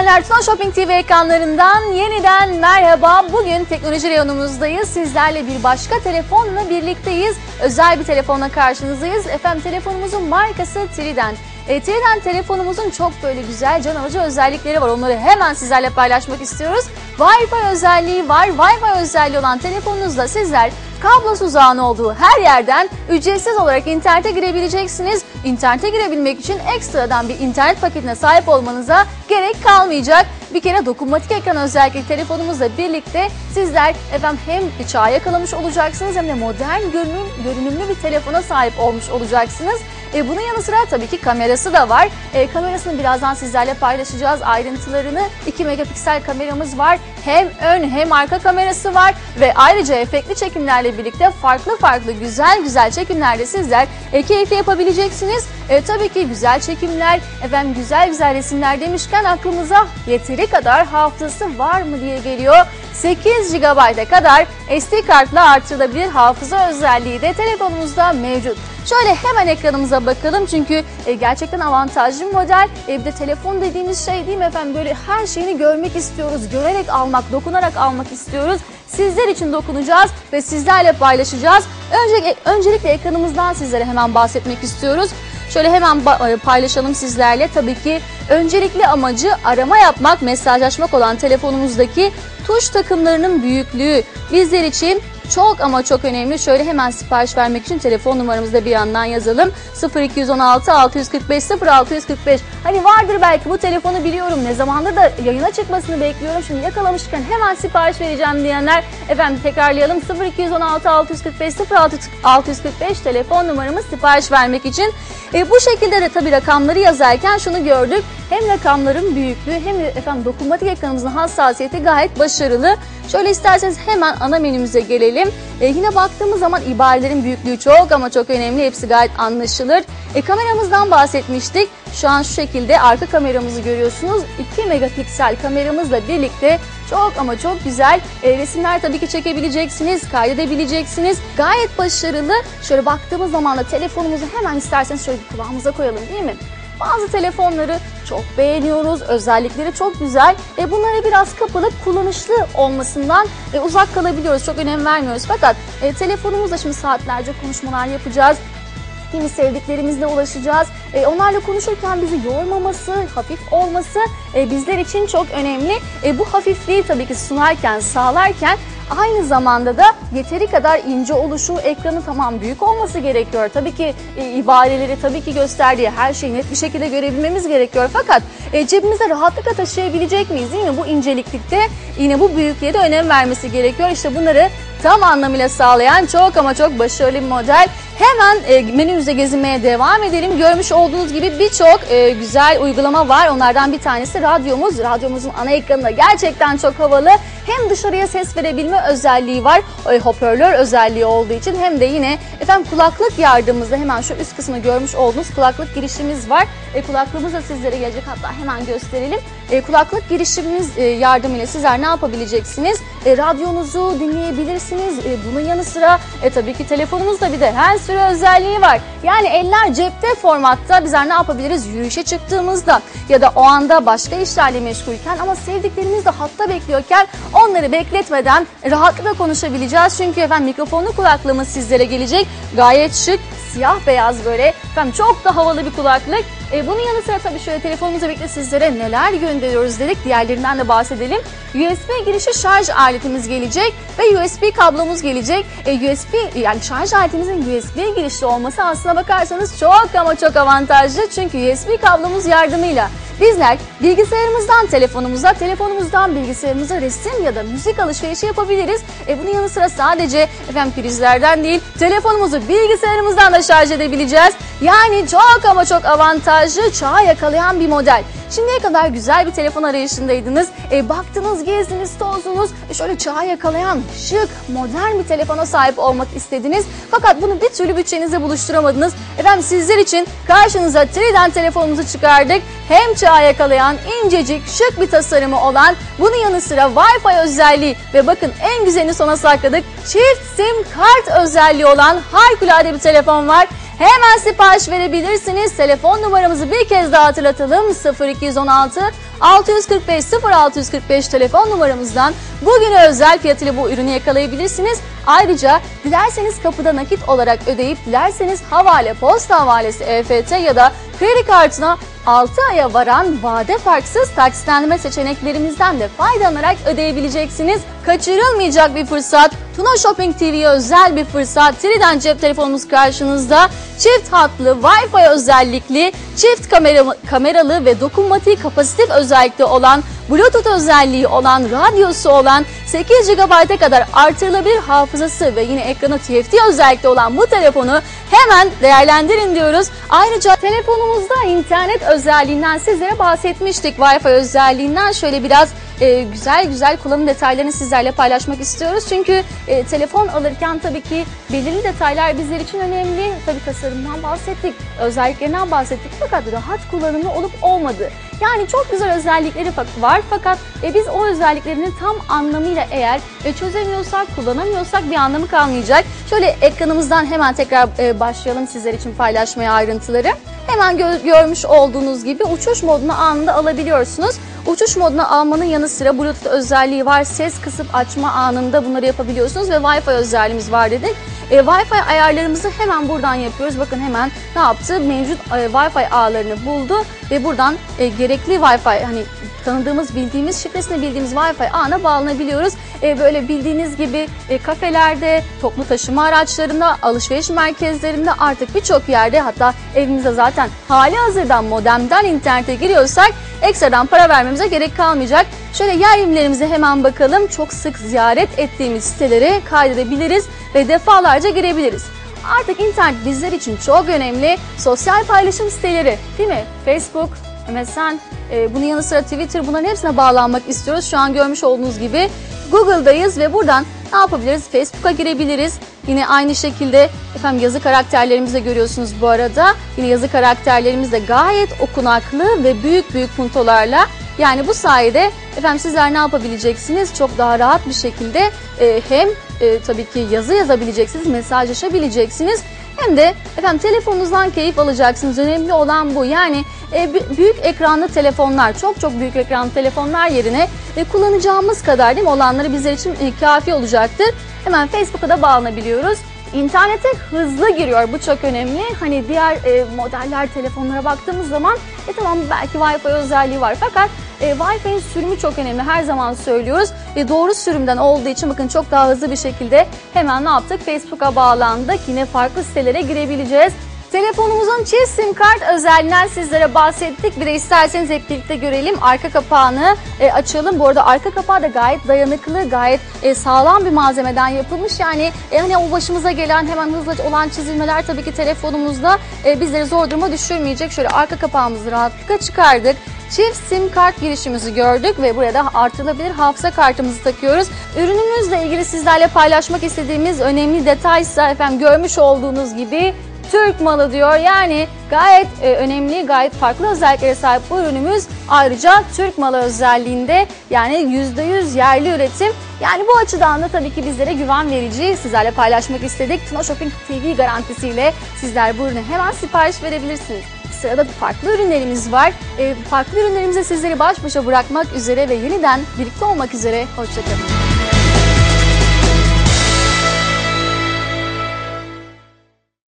sevenler Tuna Shopping TV ekranlarından yeniden merhaba. Bugün teknoloji reyonumuzdayız. Sizlerle bir başka telefonla birlikteyiz. Özel bir telefonla karşınızdayız. Efendim telefonumuzun markası Trident. E, telefonumuzun çok böyle güzel can alıcı özellikleri var. Onları hemen sizlerle paylaşmak istiyoruz. Wi-Fi özelliği var. Wi-Fi özelliği olan telefonunuzla sizler kablosuz ağın olduğu her yerden ücretsiz olarak internete girebileceksiniz. İnternete girebilmek için ekstradan bir internet paketine sahip olmanıza gerek kalmayacak. Bir kere dokunmatik ekran özellikle telefonumuzla birlikte sizler efendim hem çağa yakalamış olacaksınız hem de modern görünüm, görünümlü bir telefona sahip olmuş olacaksınız. E, bunun yanı sıra tabii ki kamerası da var. E, kamerasını birazdan sizlerle paylaşacağız ayrıntılarını. 2 megapiksel kameramız var. Hem ön hem arka kamerası var ve ayrıca efektli çekimlerle birlikte farklı farklı güzel güzel çekimlerde sizler e, keyifli yapabileceksiniz. E, tabii ki güzel çekimler, efendim güzel güzel resimler demişken aklımıza yeteri kadar hafızası var mı diye geliyor. 8 GB'a kadar SD kartla artırılabilir hafıza özelliği de telefonumuzda mevcut. Şöyle hemen ekranımıza bakalım çünkü e, gerçekten avantajlı bir model. E, bir de telefon dediğimiz şey değil mi efendim böyle her şeyini görmek istiyoruz. Görerek almak, dokunarak almak istiyoruz. Sizler için dokunacağız ve sizlerle paylaşacağız. Öncelikle, öncelikle ekranımızdan sizlere hemen bahsetmek istiyoruz. Şöyle hemen e, paylaşalım sizlerle. Tabii ki öncelikli amacı arama yapmak, mesajlaşmak olan telefonumuzdaki tuş takımlarının büyüklüğü bizler için çok ama çok önemli. Şöyle hemen sipariş vermek için telefon numaramızı da bir yandan yazalım. 0216 645 0645. Hani vardır belki bu telefonu biliyorum. Ne zamandır da yayına çıkmasını bekliyorum. Şimdi yakalamışken hemen sipariş vereceğim diyenler efendim tekrarlayalım. 0216 645 0645 telefon numaramız sipariş vermek için. E, bu şekilde de tabii rakamları yazarken şunu gördük. Hem rakamların büyüklüğü hem efendim dokunmatik ekranımızın hassasiyeti gayet başarılı. Şöyle isterseniz hemen ana menümüze gelelim. E, yine baktığımız zaman ibarelerin büyüklüğü çok ama çok önemli. Hepsi gayet anlaşılır. E, kameramızdan bahsetmiştik. Şu an şu şekilde arka kameramızı görüyorsunuz. 2 megapiksel kameramızla birlikte çok ama çok güzel e, resimler tabii ki çekebileceksiniz, kaydedebileceksiniz. Gayet başarılı. Şöyle baktığımız zaman da telefonumuzu hemen isterseniz şöyle kulağımıza koyalım değil mi? Bazı telefonları çok beğeniyoruz, özellikleri çok güzel. E, bunlara biraz kapılıp kullanışlı olmasından e, uzak kalabiliyoruz, çok önem vermiyoruz. Fakat e, telefonumuzla şimdi saatlerce konuşmalar yapacağız kimi sevdiklerimizle ulaşacağız. E, onlarla konuşurken bizi yormaması, hafif olması e, bizler için çok önemli. E, bu hafifliği tabii ki sunarken, sağlarken Aynı zamanda da yeteri kadar ince oluşu, ekranı tamam büyük olması gerekiyor. Tabii ki e, ibareleri tabii ki gösterdiği her şeyi net bir şekilde görebilmemiz gerekiyor. Fakat e, cebimizde rahatlıkla taşıyabilecek miyiz değil mi? Bu inceliklikte yine bu büyüklüğe de önem vermesi gerekiyor. İşte bunları tam anlamıyla sağlayan çok ama çok başarılı bir model. Hemen e, menümüze gezinmeye devam edelim. Görmüş olduğunuz gibi birçok e, güzel uygulama var. Onlardan bir tanesi radyomuz. Radyomuzun ana ekranında gerçekten çok havalı. Hem dışarıya ses verebilme özelliği var. E, hoparlör özelliği olduğu için hem de yine efendim kulaklık yardımımızda hemen şu üst kısmı görmüş olduğunuz kulaklık girişimiz var. E, kulaklığımız da sizlere gelecek hatta hemen gösterelim. E, kulaklık girişimimiz e, yardımıyla sizler ne yapabileceksiniz? E, radyonuzu dinleyebilirsiniz. E, bunun yanı sıra e, tabii ki telefonumuzda bir de her sürü özelliği var. Yani eller cepte formatta bizler ne yapabiliriz? Yürüyüşe çıktığımızda ya da o anda başka işlerle meşgulken ama sevdiklerimiz de hatta bekliyorken onları bekletmeden rahatlıkla konuşabileceğiz. Çünkü efendim mikrofonlu kulaklığımız sizlere gelecek. Gayet şık, siyah beyaz böyle. Efendim çok da havalı bir kulaklık. E, bunun yanı sıra tabii şöyle telefonumuza birlikte sizlere neler gönderiyoruz dedik. Diğerlerinden de bahsedelim. USB girişi şarj aletimiz gelecek ve USB kablomuz gelecek. E, USB yani şarj aletimizin USB girişli olması aslına bakarsanız çok ama çok avantajlı. Çünkü USB kablomuz yardımıyla Bizler bilgisayarımızdan telefonumuza, telefonumuzdan bilgisayarımıza resim ya da müzik alışverişi yapabiliriz. E bunun yanı sıra sadece efendim prizlerden değil, telefonumuzu bilgisayarımızdan da şarj edebileceğiz. Yani çok ama çok avantajlı, çağı yakalayan bir model. Şimdiye kadar güzel bir telefon arayışındaydınız. E, baktınız, gezdiniz, tozdunuz. E, şöyle çağı yakalayan, şık, modern bir telefona sahip olmak istediniz. Fakat bunu bir türlü bütçenize buluşturamadınız. Efendim sizler için karşınıza Trident telefonumuzu çıkardık. Hem çağı yakalayan, incecik, şık bir tasarımı olan, bunun yanı sıra Wi-Fi özelliği ve bakın en güzelini sona sakladık. Çift SIM kart özelliği olan harikulade bir telefon var. Hemen sipariş verebilirsiniz. Telefon numaramızı bir kez daha hatırlatalım. 0216 645 0645 telefon numaramızdan bugüne özel fiyatıyla bu ürünü yakalayabilirsiniz. Ayrıca dilerseniz kapıda nakit olarak ödeyip dilerseniz havale, posta havalesi, EFT ya da kredi kartına 6 aya varan vade farksız taksitlendirme seçeneklerimizden de faydalanarak ödeyebileceksiniz. Kaçırılmayacak bir fırsat. Tuna Shopping TV'ye özel bir fırsat. Triden cep telefonumuz karşınızda. Çift hatlı, Wi-Fi özellikli, çift kameralı, kameralı ve dokunmatik kapasitif özellikle olan, Bluetooth özelliği olan, radyosu olan, 8 GB'a kadar artırılabilir hafızası ve yine ekranı TFT özellikle olan bu telefonu hemen değerlendirin diyoruz. Ayrıca telefonumuzda internet özelliğinden sizlere bahsetmiştik. Wi-Fi özelliğinden şöyle biraz e, güzel güzel kullanım detaylarını sizlerle paylaşmak istiyoruz. Çünkü e, telefon alırken tabii ki belirli detaylar bizler için önemli. Tabii tasarımdan bahsettik, özelliklerinden bahsettik fakat rahat kullanımı olup olmadı. Yani çok güzel özellikleri var fakat e, biz o özelliklerini tam anlamıyla eğer çözemiyorsak, kullanamıyorsak bir anlamı kalmayacak. Şöyle ekranımızdan hemen tekrar başlayalım sizler için paylaşmaya ayrıntıları. Hemen gö görmüş olduğunuz gibi uçuş modunu anında alabiliyorsunuz. Uçuş moduna almanın yanı sıra Bluetooth özelliği var. Ses kısıp açma anında bunları yapabiliyorsunuz ve Wi-Fi özelliğimiz var dedik. E, Wi-Fi ayarlarımızı hemen buradan yapıyoruz. Bakın hemen ne yaptı? Mevcut e, Wi-Fi ağlarını buldu ve buradan e, gerekli Wi-Fi hani tanıdığımız, bildiğimiz, şifresini bildiğimiz Wi-Fi ağına bağlanabiliyoruz. E, böyle bildiğiniz gibi e, kafelerde, toplu taşıma araçlarında, alışveriş merkezlerinde artık birçok yerde hatta evimizde zaten hali hazırdan modemden internete giriyorsak ekstradan para vermemize gerek kalmayacak. Şöyle yer birimlerimize hemen bakalım. Çok sık ziyaret ettiğimiz siteleri kaydedebiliriz ve defalarca girebiliriz. Artık internet bizler için çok önemli. Sosyal paylaşım siteleri değil mi? Facebook, MSN, e, bunun yanı sıra Twitter bunların hepsine bağlanmak istiyoruz. Şu an görmüş olduğunuz gibi Google'dayız ve buradan ne yapabiliriz? Facebook'a girebiliriz. Yine aynı şekilde efendim yazı karakterlerimizi de görüyorsunuz bu arada. Yine yazı karakterlerimiz de gayet okunaklı ve büyük büyük puntolarla. Yani bu sayede efendim sizler ne yapabileceksiniz? Çok daha rahat bir şekilde e, hem e, tabii ki yazı yazabileceksiniz, mesajlaşabileceksiniz hem de efendim telefonunuzdan keyif alacaksınız. Önemli olan bu. Yani e, büyük ekranlı telefonlar, çok çok büyük ekranlı telefonlar yerine e, kullanacağımız kadar değil mi olanları bizler için e, kafi olacaktır. Hemen Facebook'a da bağlanabiliyoruz. İnternete hızlı giriyor. Bu çok önemli. Hani diğer e, modeller telefonlara baktığımız zaman e tamam belki Wi-Fi özelliği var fakat e, Wi-Fi'nin sürümü çok önemli. Her zaman söylüyoruz. Ve doğru sürümden olduğu için bakın çok daha hızlı bir şekilde hemen ne yaptık? Facebook'a bağlandık. Yine farklı sitelere girebileceğiz. Telefonumuzun çift sim kart özelliğinden sizlere bahsettik. Bir de isterseniz hep birlikte görelim. Arka kapağını e, açalım. Bu arada arka kapağı da gayet dayanıklı, gayet e, sağlam bir malzemeden yapılmış. Yani e, hani o başımıza gelen hemen hızlı olan çizilmeler tabii ki telefonumuzda e, bizleri zor duruma düşürmeyecek. Şöyle arka kapağımızı rahatlıkla çıkardık. Çift sim kart girişimizi gördük ve buraya da artırılabilir hafıza kartımızı takıyoruz. Ürünümüzle ilgili sizlerle paylaşmak istediğimiz önemli detaysa efendim görmüş olduğunuz gibi Türk malı diyor. Yani gayet e, önemli, gayet farklı özelliklere sahip bu ürünümüz. Ayrıca Türk malı özelliğinde yani %100 yerli üretim. Yani bu açıdan da tabii ki bizlere güven verici sizlerle paylaşmak istedik. Tuna Shopping TV garantisiyle sizler bu ürüne hemen sipariş verebilirsiniz. Sırada farklı ürünlerimiz var. E, farklı ürünlerimize sizleri baş başa bırakmak üzere ve yeniden birlikte olmak üzere. Hoşçakalın.